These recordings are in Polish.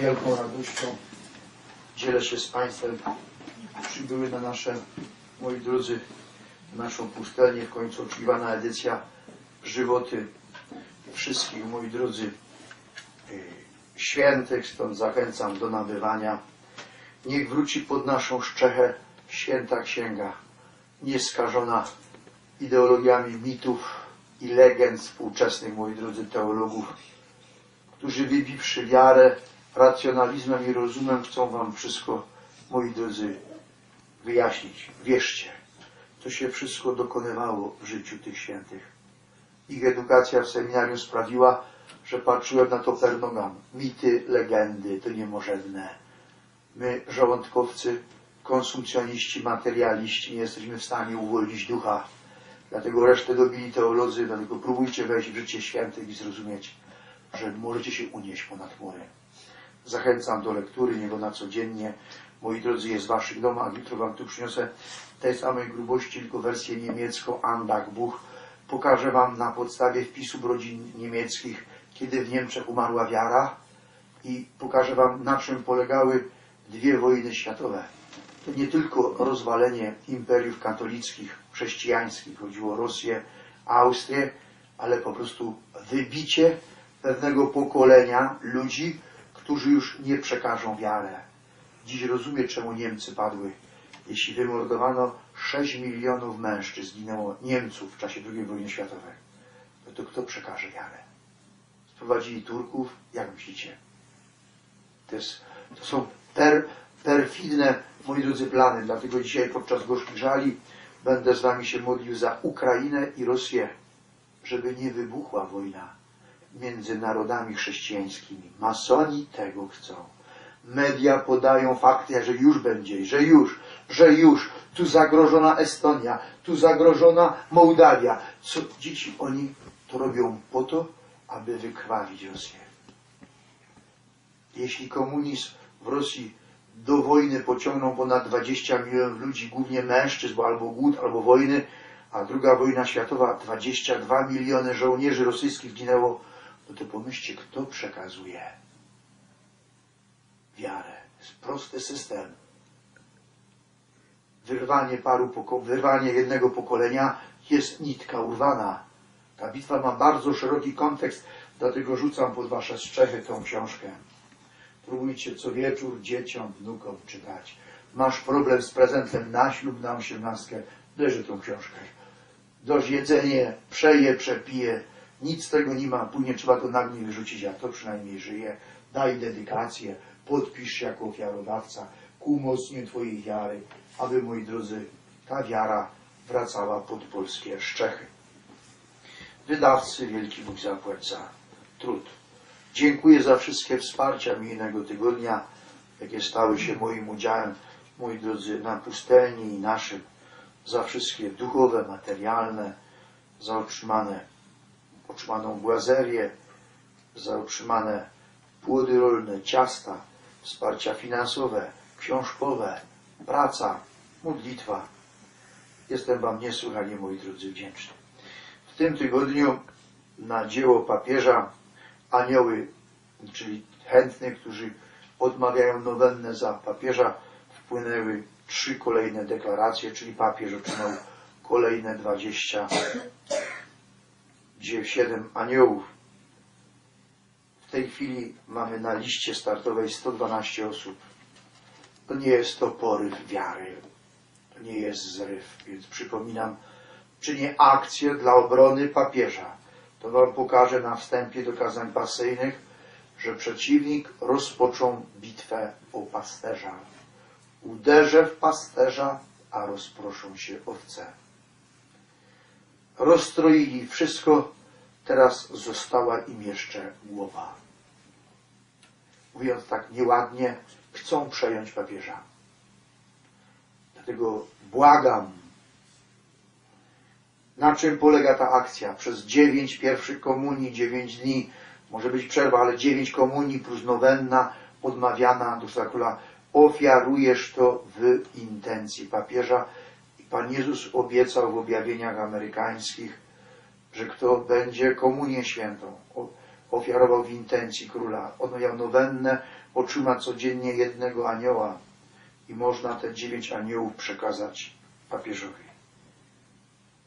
wielką radością dzielę się z Państwem. Przybyły na nasze, moi drodzy, naszą pustelnię, w końcu oczekiwana edycja żywoty wszystkich, moi drodzy, y, świętych, stąd zachęcam do nabywania. Niech wróci pod naszą szczechę święta księga, nieskażona ideologiami mitów i legend współczesnych, moi drodzy teologów, którzy wybiwszy wiarę racjonalizmem i rozumem chcą wam wszystko, moi drodzy, wyjaśnić. Wierzcie, to się wszystko dokonywało w życiu tych świętych. Ich edukacja w seminarium sprawiła, że patrzyłem na to per nogam. Mity, legendy, to niemożebne. My, żołądkowcy, konsumpcjoniści, materialiści, nie jesteśmy w stanie uwolnić ducha. Dlatego resztę dobili teolodzy, dlatego próbujcie wejść w życie świętych i zrozumieć, że możecie się unieść ponad chmury. Zachęcam do lektury niego na codziennie. Moi drodzy, jest w waszych domach. Jutro wam tu przyniosę tej samej grubości, tylko wersję niemiecką, Andach Buch. Pokażę wam na podstawie wpisów rodzin niemieckich, kiedy w Niemczech umarła wiara i pokażę wam, na czym polegały dwie wojny światowe. To nie tylko rozwalenie imperiów katolickich, chrześcijańskich, chodziło o Rosję, Austrię, ale po prostu wybicie pewnego pokolenia ludzi, którzy już nie przekażą wiarę. Dziś rozumiem, czemu Niemcy padły. Jeśli wymordowano 6 milionów mężczyzn, zginęło Niemców w czasie II wojny światowej, no to kto przekaże wiarę? Sprowadzili Turków, jak myślicie? To, jest, to są per, perfidne, moi drodzy, plany. Dlatego dzisiaj podczas gorzkich żali będę z wami się modlił za Ukrainę i Rosję, żeby nie wybuchła wojna między narodami chrześcijańskimi. Masoni tego chcą. Media podają fakty, że już będzie, że już, że już. Tu zagrożona Estonia, tu zagrożona Mołdawia. Co dzieci oni to robią po to, aby wykrwawić Rosję. Jeśli komunizm w Rosji do wojny pociągnął ponad 20 milionów ludzi, głównie mężczyzn, bo albo głód, albo wojny, a druga wojna światowa 22 miliony żołnierzy rosyjskich zginęło, no to pomyślcie, kto przekazuje wiarę. Prosty system. Wyrwanie paru poko- wyrwanie jednego pokolenia jest nitka urwana. Ta bitwa ma bardzo szeroki kontekst, dlatego rzucam pod wasze strzechy tą książkę. Próbujcie co wieczór dzieciom, wnukom czytać. Masz problem z prezentem na ślub, na osiemnastkę, leży tą książkę. Dość jedzenie, przeje, przepije, nic z tego nie ma, później trzeba to na mnie wyrzucić, a to przynajmniej żyje. Daj dedykację, podpisz się jako ofiarodawca ku umocnieniu Twojej wiary, aby, moi drodzy, ta wiara wracała pod polskie szczechy. Wydawcy Wielki Bóg zapłaca trud. Dziękuję za wszystkie wsparcia minionego tygodnia, jakie stały się moim udziałem, moi drodzy, na pustelni i naszym, za wszystkie duchowe, materialne, za otrzymane, otrzymaną błazerię, za otrzymane płody rolne, ciasta, wsparcia finansowe, książkowe, praca, modlitwa. Jestem Wam niesłychanie, moi drodzy, wdzięczny. W tym tygodniu na dzieło papieża anioły, czyli chętnych, którzy odmawiają nowennę za papieża, wpłynęły trzy kolejne deklaracje, czyli papież otrzymał kolejne 27 aniołów. W tej chwili mamy na liście startowej 112 osób. To nie jest to poryw wiary, to nie jest zryw, więc przypominam, czynię akcję dla obrony papieża. To Wam pokażę na wstępie do kazań pasyjnych, że przeciwnik rozpoczął bitwę o pasterza. Uderzę w pasterza, a rozproszą się owce. Rozstroili wszystko, teraz została im jeszcze głowa. Mówiąc tak nieładnie, chcą przejąć papieża. Dlatego błagam, na czym polega ta akcja? Przez dziewięć pierwszych komunii, dziewięć dni, może być przerwa, ale dziewięć komunii plus nowenna odmawiana do Króla. Ofiarujesz to w intencji papieża. Pan Jezus obiecał w objawieniach amerykańskich, że kto będzie komunię świętą, ofiarował w intencji króla, odmawiał nowennę, otrzyma codziennie jednego anioła i można te dziewięć aniołów przekazać papieżowi.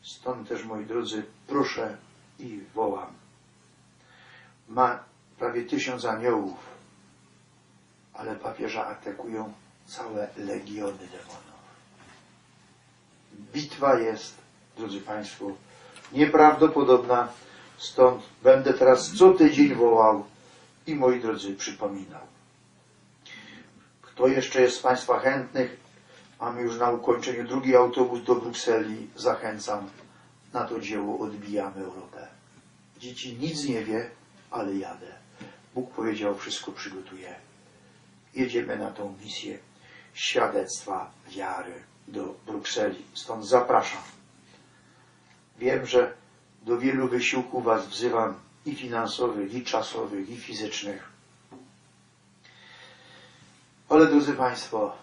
Stąd też, moi drodzy, proszę i wołam. Ma prawie tysiąc aniołów, ale papieża atakują całe legiony demonów. Bitwa jest, drodzy Państwo, nieprawdopodobna, stąd będę teraz co tydzień wołał i moi drodzy przypominał. Kto jeszcze jest z Państwa chętnych? Mamy już na ukończeniu drugi autobus do Brukseli. Zachęcam. Na to dzieło odbijamy Europę. Dzieci nic nie wie, ale jadę. Bóg powiedział, wszystko przygotuje. Jedziemy na tą misję świadectwa wiary do Brukseli. Stąd zapraszam. Wiem, że do wielu wysiłków Was wzywam i finansowych, i czasowych, i fizycznych. Ale drodzy Państwo,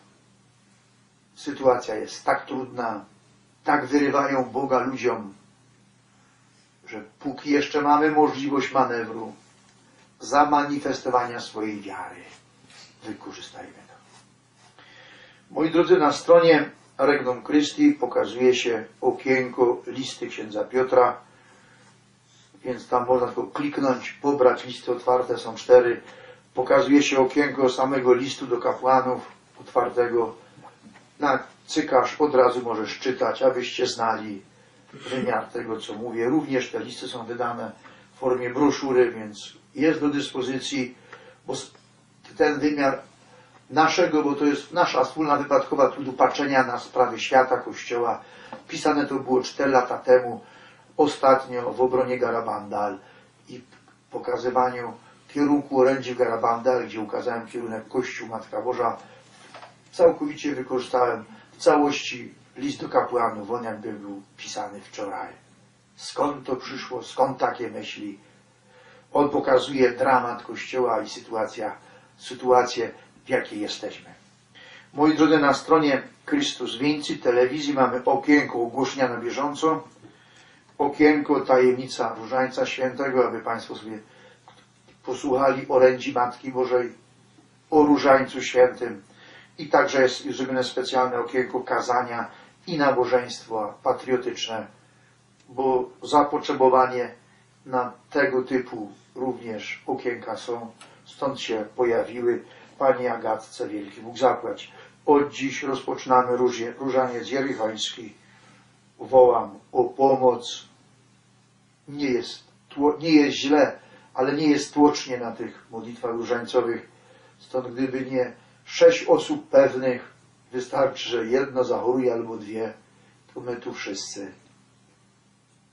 sytuacja jest tak trudna, tak wyrywają Boga ludziom, że póki jeszcze mamy możliwość manewru, zamanifestowania swojej wiary, wykorzystajmy to. Moi drodzy, na stronie Regnum Christi pokazuje się okienko listy księdza Piotra, więc tam można tylko kliknąć, pobrać listy otwarte, są cztery. Pokazuje się okienko samego listu do kapłanów otwartego. Na cykasz od razu możesz czytać, abyście znali wymiar tego, co mówię. Również te listy są wydane w formie broszury, więc jest do dyspozycji, bo ten wymiar naszego, bo to jest nasza wspólna wypadkowa trudu patrzenia na sprawy świata, Kościoła. Pisane to było 4 lata temu, ostatnio w obronie Garabandal i pokazywaniu kierunku orędzi w Garabandal, gdzie ukazałem kierunek Kościół Matka Boża. Całkowicie wykorzystałem w całości list do kapłanów, on jakby był pisany wczoraj. Skąd to przyszło, skąd takie myśli? On pokazuje dramat Kościoła i sytuacja, sytuację, w jakiej jesteśmy. Moi drodzy, na stronie Chrystus Wincy telewizji mamy okienko ogłoszenia na bieżąco, okienko tajemnica Różańca Świętego, aby Państwo sobie posłuchali orędzi Matki Bożej o Różańcu Świętym i także jest zrobione specjalne okienko kazania i nabożeństwa patriotyczne, bo zapotrzebowanie na tego typu również okienka są, stąd się pojawiły. Pani Agatce Wielki Bóg zapłać. Od dziś rozpoczynamy różanie, różaniec jerichoński. Wołam o pomoc. Nie jest, nie jest źle, ale nie jest tłocznie na tych modlitwach różańcowych. Stąd gdyby nie sześć osób pewnych, wystarczy, że jedno zachoruje albo dwie, to my tu wszyscy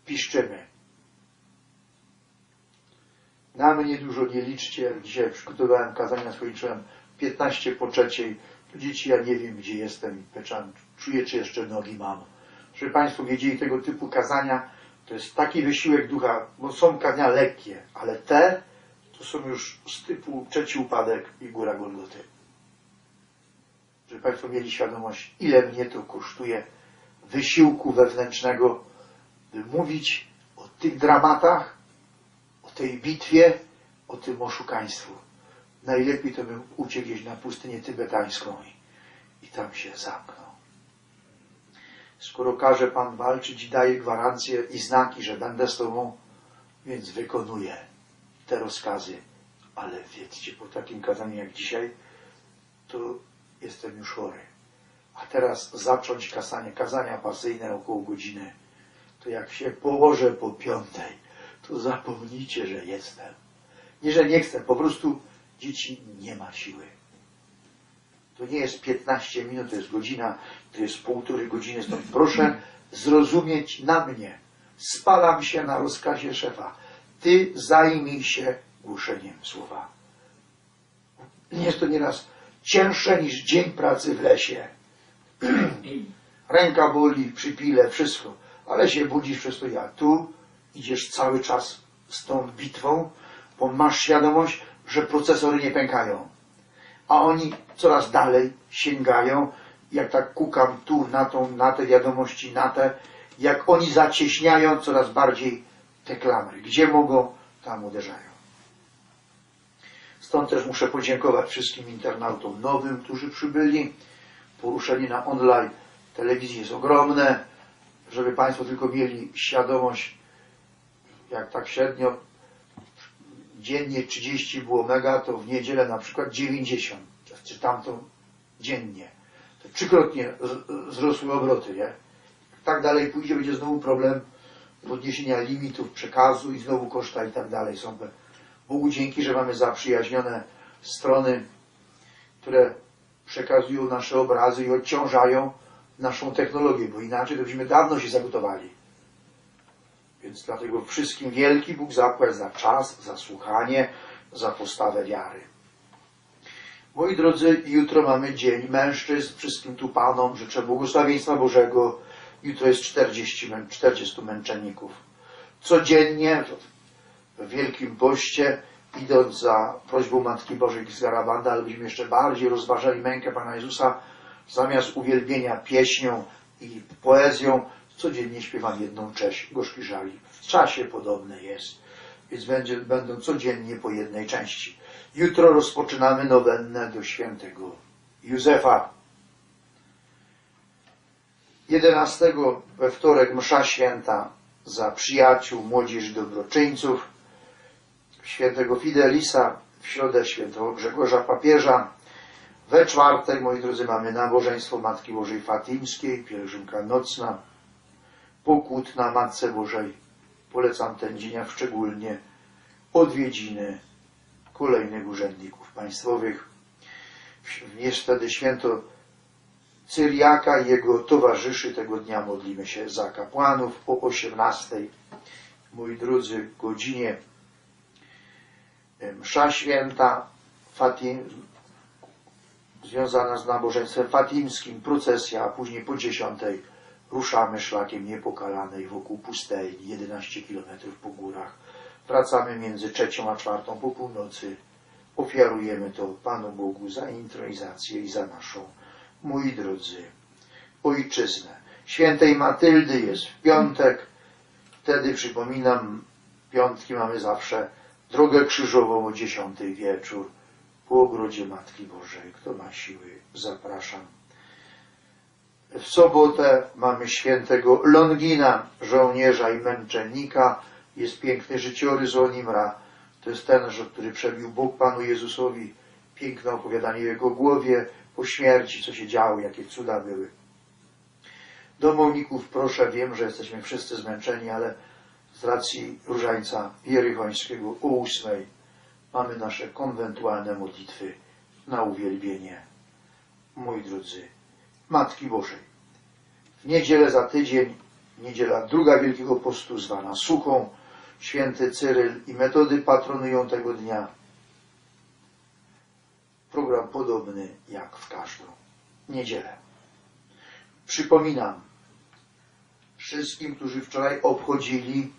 piszczymy. Na mnie dużo nie liczcie. Dzisiaj przygotowałem kazania, skończyłem 15 po trzeciej. Dzieci, ja nie wiem, gdzie jestem. Peczan, czuję, czy jeszcze nogi mam. Żeby Państwo wiedzieli, tego typu kazania to jest taki wysiłek ducha, bo są kazania lekkie, ale te to są już z typu trzeci upadek i góra Golgoty. Żeby Państwo mieli świadomość, ile mnie to kosztuje wysiłku wewnętrznego, by mówić o tych dramatach, o tej bitwie, o tym oszukaństwu. Najlepiej to bym uciekł gdzieś na pustynię tybetańską i, i tam się zamknął. Skoro każe Pan walczyć i daje gwarancje i znaki, że będę z Tobą, więc wykonuję te rozkazy. Ale wiedzcie, po takim kazaniu jak dzisiaj, to jestem już chory. A teraz zacząć kazanie, kazania pasyjne około godziny, to jak się położę po piątej, to zapomnijcie, że jestem. Nie, że nie chcę, po prostu dzieci nie ma siły. To nie jest 15 minut, to jest godzina, to jest półtorej godziny, stąd proszę zrozumieć na mnie. Spalam się na rozkazie szefa. Ty zajmij się głoszeniem słowa. Jest to nieraz cięższe niż dzień pracy w lesie. Ręka boli, przypile, wszystko, ale się budzisz przez to ja. Tu idziesz cały czas z tą bitwą, bo masz świadomość, że procesory nie pękają. A oni coraz dalej sięgają, jak tak kukam tu na tą, na te wiadomości, na te, jak oni zacieśniają coraz bardziej te klamry. Gdzie mogą, tam uderzają. Stąd też muszę podziękować wszystkim internautom nowym, którzy przybyli. Poruszenie na online telewizji jest ogromne. Żeby Państwo tylko mieli świadomość, jak tak średnio dziennie 30 było mega, to w niedzielę na przykład 90, czy tamtą dziennie. To trzykrotnie wzrosły obroty, nie? Tak dalej pójdzie, będzie znowu problem podniesienia limitów przekazu i znowu koszta i tak dalej. Są Bogu dzięki, że mamy zaprzyjaźnione strony, które przekazują nasze obrazy i odciążają naszą technologię, bo inaczej to byśmy dawno się zagotowali. Więc dlatego wszystkim wielki Bóg zapłać za czas, za słuchanie, za postawę wiary. Moi drodzy, jutro mamy Dzień Mężczyzn. Wszystkim tu Panom życzę błogosławieństwa Bożego. Jutro jest 40, mę- 40 męczenników. Codziennie w Wielkim Poście, idąc za prośbą Matki Bożej z Garabanda, ale byśmy jeszcze bardziej rozważali mękę Pana Jezusa, zamiast uwielbienia pieśnią i poezją, codziennie śpiewam jedną cześć gorzki żali. W czasie podobne jest, więc będzie, będą codziennie po jednej części. Jutro rozpoczynamy nowennę do świętego Józefa. 11 we wtorek msza święta za przyjaciół, młodzież, dobroczyńców, świętego Fidelisa, w środę świętego Grzegorza Papieża. We czwartek, moi drodzy, mamy nabożeństwo Matki Bożej Fatimskiej, pielgrzymka nocna, pokut na Matce Bożej. Polecam ten dzień, szczególnie odwiedziny kolejnych urzędników państwowych. Jest wtedy święto Cyriaka i jego towarzyszy. Tego dnia modlimy się za kapłanów o 18. Moi drodzy, godzinie msza święta Fatim, związana z nabożeństwem fatimskim, procesja, a później po 10 ruszamy szlakiem niepokalanej wokół pustelni, 11 km po górach. Wracamy między trzecią a czwartą po północy. Ofiarujemy to Panu Bogu za intronizację i za naszą, moi drodzy, ojczyznę. Świętej Matyldy jest w piątek. Wtedy przypominam, piątki mamy zawsze drogę krzyżową o dziesiątej wieczór po ogrodzie Matki Bożej. Kto ma siły, zapraszam. W sobotę mamy świętego Longina, żołnierza i męczennika. Jest piękny życiorys o Nimra. To jest ten, który przebił Bóg Panu Jezusowi. Piękne opowiadanie o jego głowie, po śmierci, co się działo, jakie cuda były. Domowników proszę, wiem, że jesteśmy wszyscy zmęczeni, ale z racji różańca jerychońskiego o ósmej mamy nasze konwentualne modlitwy na uwielbienie. Moi drodzy, Matki Bożej. W niedzielę za tydzień, niedziela druga Wielkiego Postu, zwana Suchą, święty Cyryl i metody patronują tego dnia. Program podobny jak w każdą niedzielę. Przypominam wszystkim, którzy wczoraj obchodzili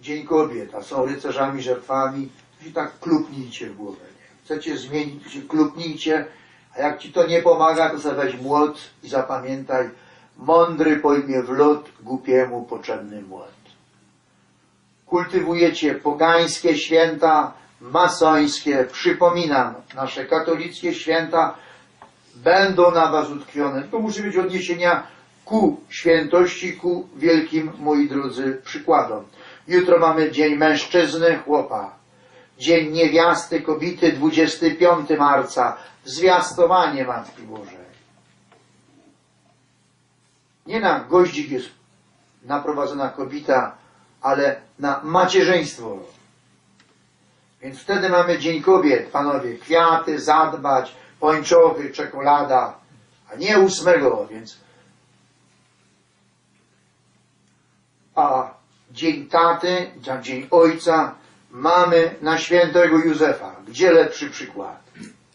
Dzień Kobiet, a są rycerzami, żertwami, to tak klupnijcie w głowę. Chcecie zmienić, klupnijcie, a jak ci to nie pomaga, to sobie weź młot i zapamiętaj, mądry pojmie w lot, głupiemu potrzebny młot. Kultywujecie pogańskie święta, masońskie, przypominam, nasze katolickie święta będą na was utkwione. To musi być odniesienia ku świętości, ku wielkim, moi drodzy, przykładom. Jutro mamy Dzień Mężczyzny, chłopa. Dzień Niewiasty, kobiety, 25 marca. Zwiastowanie Matki Bożej. Nie na goździk jest naprowadzona kobieta, ale na macierzyństwo. Więc wtedy mamy Dzień Kobiet, panowie. Kwiaty, zadbać, pończochy, czekolada, a nie ósmego, więc a Dzień Taty, Dzień Ojca mamy na świętego Józefa. Gdzie lepszy przykład?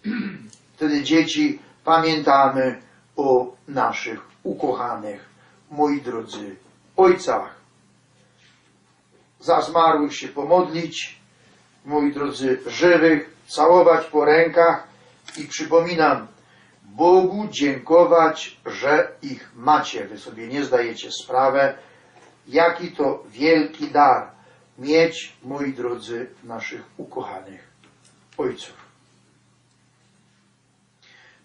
Wtedy dzieci pamiętamy o naszych ukochanych, moi drodzy, ojcach. Za zmarłych się pomodlić, moi drodzy, żywych, całować po rękach i przypominam, Bogu dziękować, że ich macie. Wy sobie nie zdajecie sprawę, jaki to wielki dar mieć, moi drodzy, naszych ukochanych ojców.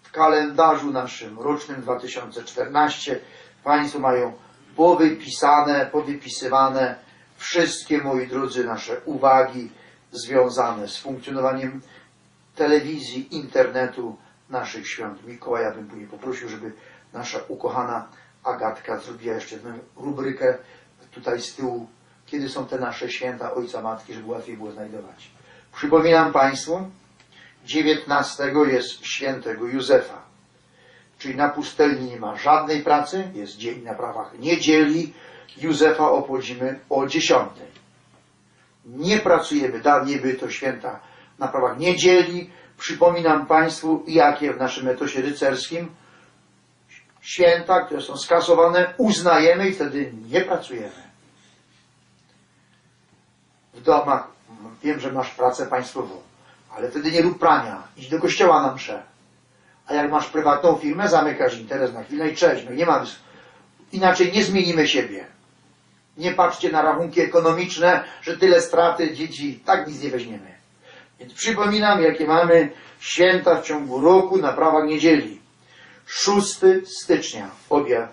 W kalendarzu naszym rocznym 2014 Państwo mają powypisane, powypisywane wszystkie, moi drodzy, nasze uwagi związane z funkcjonowaniem telewizji, internetu, naszych świąt. Mikołaja bym później poprosił, żeby nasza ukochana Agatka zrobiła jeszcze jedną rubrykę tutaj z tyłu, kiedy są te nasze święta Ojca Matki, żeby łatwiej było znajdować. Przypominam Państwu, 19 jest świętego Józefa, czyli na pustelni nie ma żadnej pracy, jest dzień na prawach niedzieli, Józefa obchodzimy o 10. Nie pracujemy, dawniej były to święta na prawach niedzieli. Przypominam Państwu, jakie w naszym etosie rycerskim święta, które są skasowane, uznajemy i wtedy nie pracujemy. W domach, wiem, że masz pracę państwową, ale wtedy nie rób prania, idź do kościoła na mszę. A jak masz prywatną firmę, zamykasz interes na chwilę i cześć, no nie ma, inaczej nie zmienimy siebie. Nie patrzcie na rachunki ekonomiczne, że tyle straty dzieci, tak nic nie weźmiemy. Więc przypominam, jakie mamy święta w ciągu roku na prawach niedzieli. 6 stycznia obja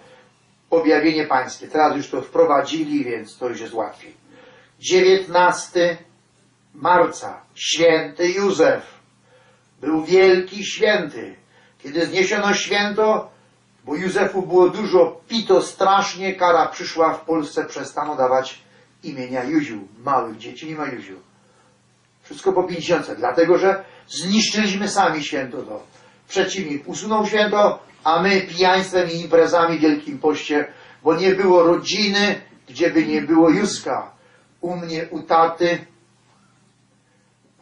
objawienie pańskie. Teraz już to wprowadzili, więc to już jest łatwiej. 19 marca święty Józef. Był wielki święty. Kiedy zniesiono święto, bo Józefu było dużo pito strasznie, kara przyszła w Polsce, przestano dawać imienia Józiu. Małych dzieci nie ma Józiu. Wszystko po 50, dlatego że zniszczyliśmy sami święto to. Przeciwnik usunął święto, a my pijaństwem i imprezami w Wielkim Poście, bo nie było rodziny, gdzie by nie było Józka. U mnie, u taty,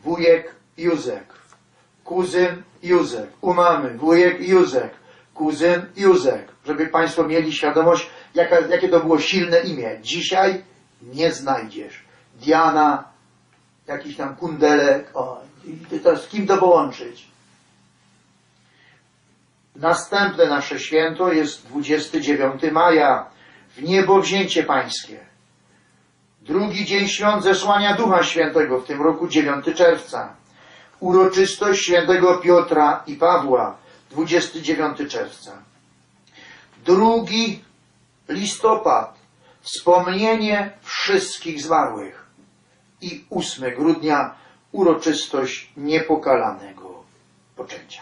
wujek Józek, kuzyn Józek, u mamy wujek Józek, kuzyn Józek, żeby Państwo mieli świadomość, jaka, jakie to było silne imię. Dzisiaj nie znajdziesz. Diana, jakiś tam kundelek, o, to z kim to połączyć? Następne nasze święto jest 29 maja, w niebo wzięcie pańskie. Drugi dzień świąt zesłania Ducha Świętego, w tym roku 9 czerwca. Uroczystość świętego Piotra i Pawła, 29 czerwca. Drugi listopad, wspomnienie wszystkich zmarłych. I 8 grudnia, uroczystość niepokalanego poczęcia.